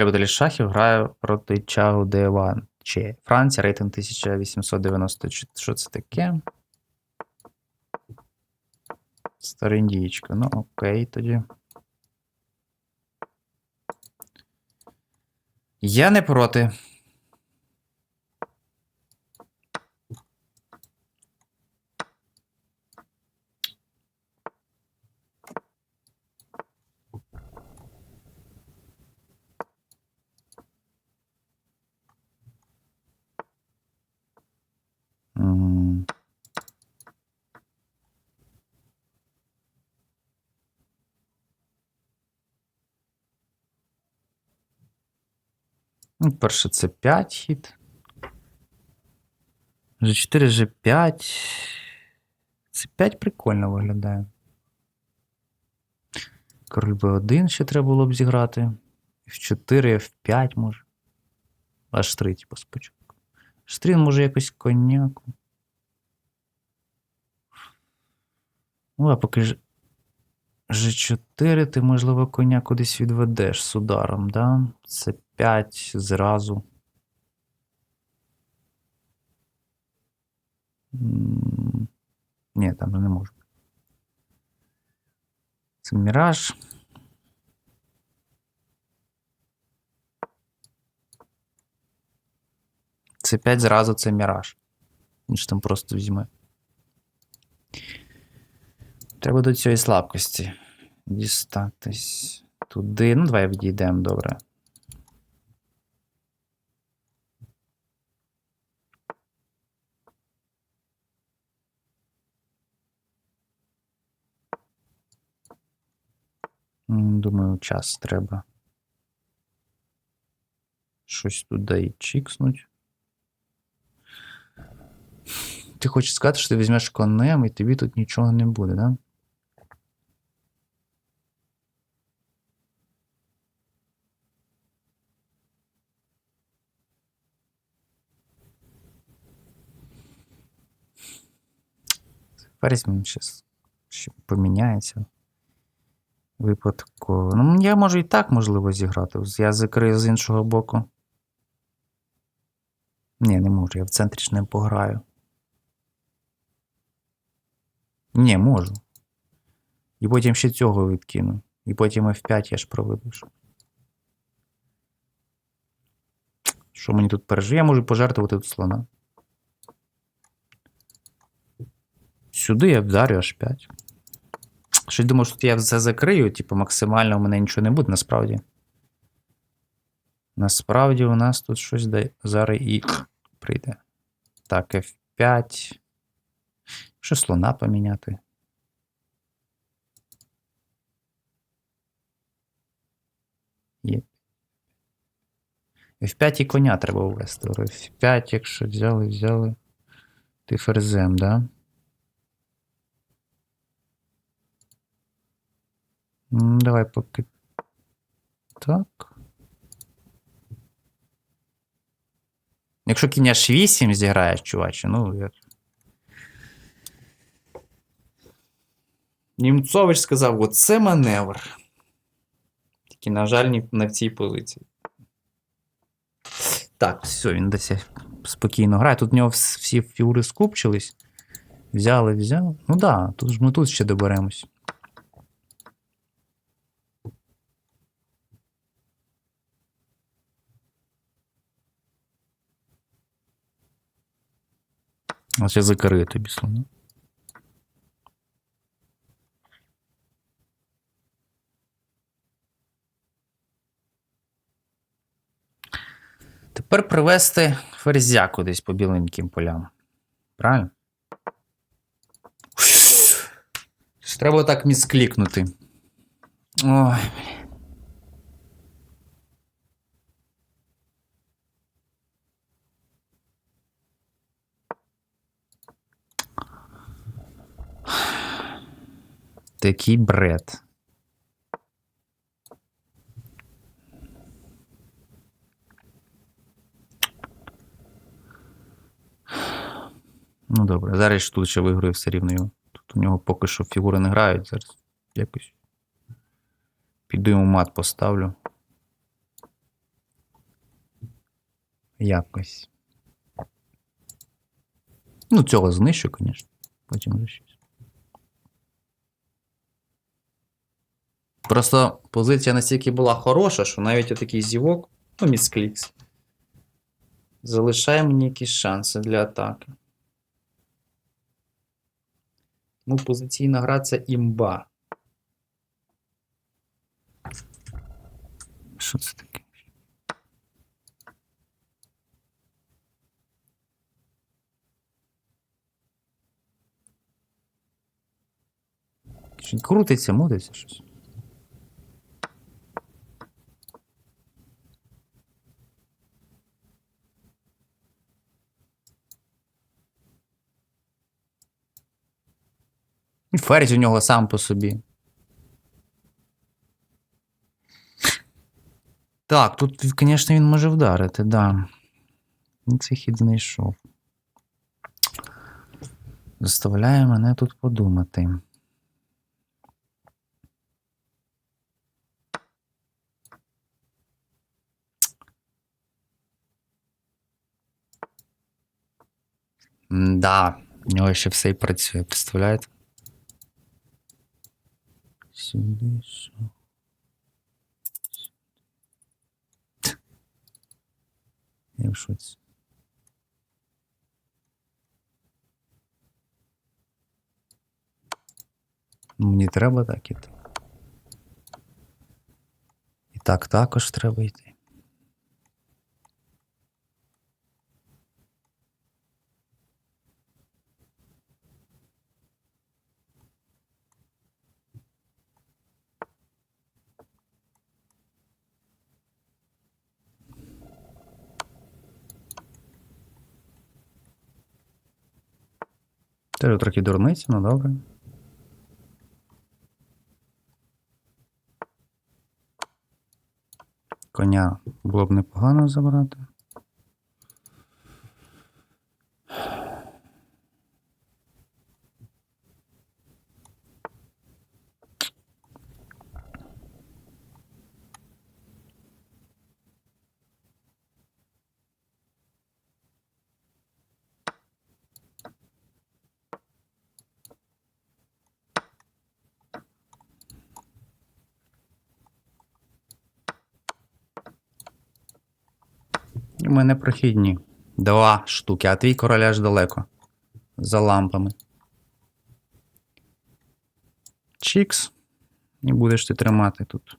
любителі шахів грає проти Чагу Деван. Чи Франція, рейтинг 1894. Що це таке? Старендієчка. Ну, окей, тоді. Я не проти. Ну, перше це 5 хід. G4, G5. Це 5 прикольно виглядає. Король B1 ще треба було б зіграти. F4, F5 може. Аж 3, типу, спочатку. H3 може якось коняку. Ну, а поки ж G4, ти, можливо, коня кудись відведеш з ударом, да? Це 5 зразу. М, Ні, там не можу. Це міраж. Це 5 зразу це міраж. Він ж там просто візьме. Треба до цієї слабкості дістатись туди. Ну, давай відійдемо, добре. Думаю, час треба. Щось туди і чікснуть. Ти хочеш сказати, що ти візьмеш конем і тобі тут нічого не буде, да? Ферзь він ще поміняється. Випадково. Ну, я можу і так, можливо, зіграти. Я закрию з іншого боку. Ні, не можу, я в центрі ж не пограю. Ні, можу. І потім ще цього відкину. І потім F5 я ж проведу. Що, що мені тут пережив? Я можу пожертвувати тут слона. Сюди я вдарю аж 5. Щось думав, що я все закрию, типу, максимально у мене нічого не буде, насправді. Насправді у нас тут щось де зараз і прийде. Так, F5. Що слона поміняти? Є. F5 і коня треба ввести. F5, якщо взяли, взяли. Ти ферзем, да? Давай поки. Так. Якщо кінь аж 8 зіграєш, чуваче, ну. Я... Німцович сказав, оце маневр. Тільки, на жаль, не в цій позиції. Так, все, він десь спокійно грає. Тут в нього всі фігури скупчились. Взяли, взяли. Ну так, да, тут ж ми тут ще доберемось. А ще закрию тобі слона. Тепер привести ферзя кудись по біленьким полям. Правильно? Треба так місклікнути. Ой. Такий бред. Ну добре, зараз ж тут ще виграю все рівно його. Тут у нього поки що фігури не грають. Зараз якось. Піду йому мат поставлю. Якось. Ну, цього знищу, звісно. Потім вже Просто позиція настільки була хороша, що навіть отакий зівок, ну, місклікс, залишає мені якісь шанси для атаки. Ну, позиційна гра це імба. Що це таке? Крутиться, мутиться щось. Ферзь у нього сам по собі. Так, тут, звісно, він може вдарити, да. Він Цей хід знайшов. Заставляє мене тут подумати. Да, у нього ще все і працює, представляєте? Сюди, що? Я в шоці. Мені треба так іти. І так також треба йти. Теж трохи дурниці, ну добре. Коня було б непогано забрати. У мене прохідні. Два штуки, а твій король аж далеко. За лампами. Чікс. І будеш ти тримати тут.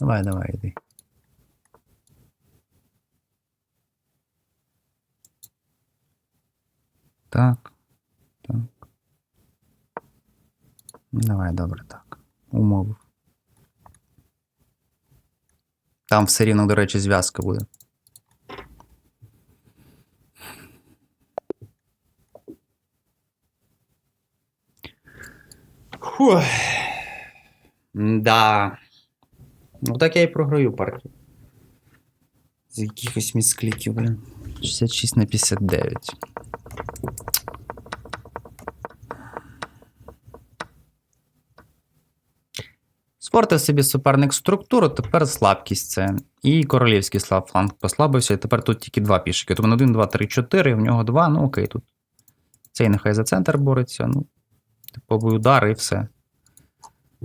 Давай, давай, йди. Так. Давай, добре, так. Умовив. Там все рівно, до речі, зв'язка буде. Фух. Да. Ну так я і програю партію. З якихось міскліків, блін. 66 на 59. Спортив собі суперник структуру, тепер слабкість це. І королівський слаб фланг послабився, і тепер тут тільки два пішки. Тому 1, 2, 3, 4, в нього 2, ну окей, тут. Цей нехай за центр бореться, ну, типовий удар і все.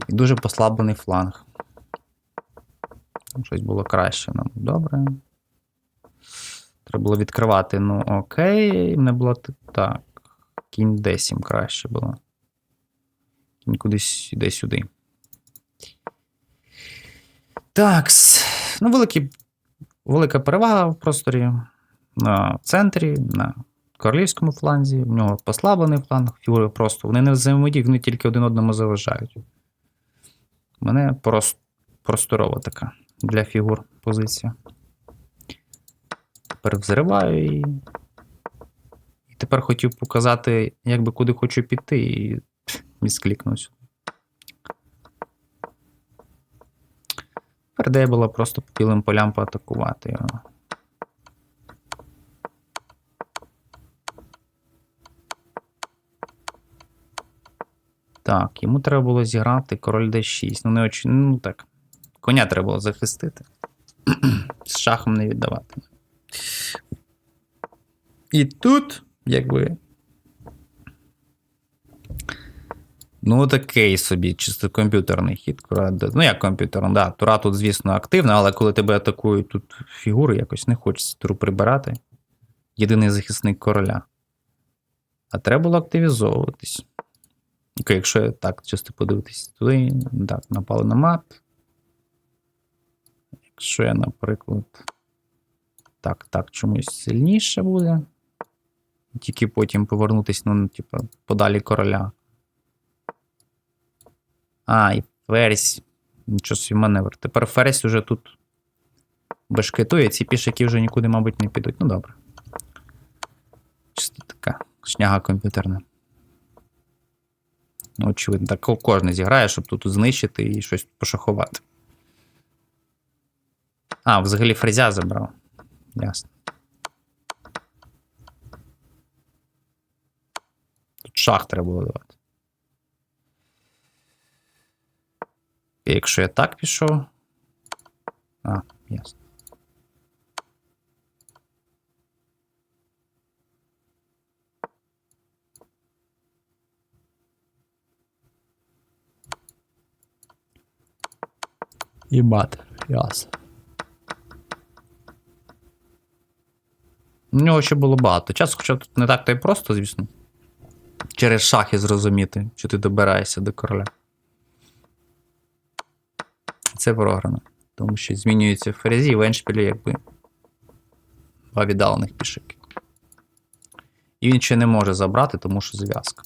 І дуже послаблений фланг. Там щось було краще, ну добре. Треба було відкривати, ну окей, не було так. Кінь D7 краще було. Кінь кудись іде сюди. Так, ну, великий, велика перевага в просторі на центрі, на королівському фланзі. В нього послаблений фланг, фігури просто. Вони не взаємодіють, вони тільки один одному заважають. У мене прос, просторова така для фігур позиція. Тепер взриваю і. І тепер хотів показати, якби куди хочу піти, і відкликнусь. Ідея була просто по білим полям поатакувати його. Так, йому треба було зіграти король d6. Ну, не очі, ну так. Коня треба було захистити. З шахом не віддавати. І тут, якби. Ну, такий собі, чисто комп'ютерний хід. Ну, як комп'ютерний, да. Тура тут, звісно, активна, але коли тебе атакують тут фігури, якось не хочеться туру прибирати. Єдиний захисник короля. А треба було активізовуватись. Окей, якщо так чисто подивитись туди, так, напали на мат. Якщо я, наприклад. Так, так, чомусь сильніше буде. Тільки потім повернутися, ну, типу, подалі короля. А, і ферзь. Нічого собі маневр. Тепер ферзь уже тут бешкетує, ці пішаки вже нікуди, мабуть, не підуть. Ну добре. Чисто така шняга комп'ютерна. Ну, очевидно, так ко- кожен зіграє, щоб тут знищити і щось пошахувати. А, взагалі фрезя забрав. Ясно. Тут шах треба було давати. Якщо я так пішов. А, ясно. І мат, ясно. У нього ще було багато часу, хоча тут не так то й просто, звісно. Через шахи зрозуміти, що ти добираєшся до короля. Це програно. Тому що змінюється фрезі в еншпілі якби два віддалених пішики. І він ще не може забрати, тому що зв'язка.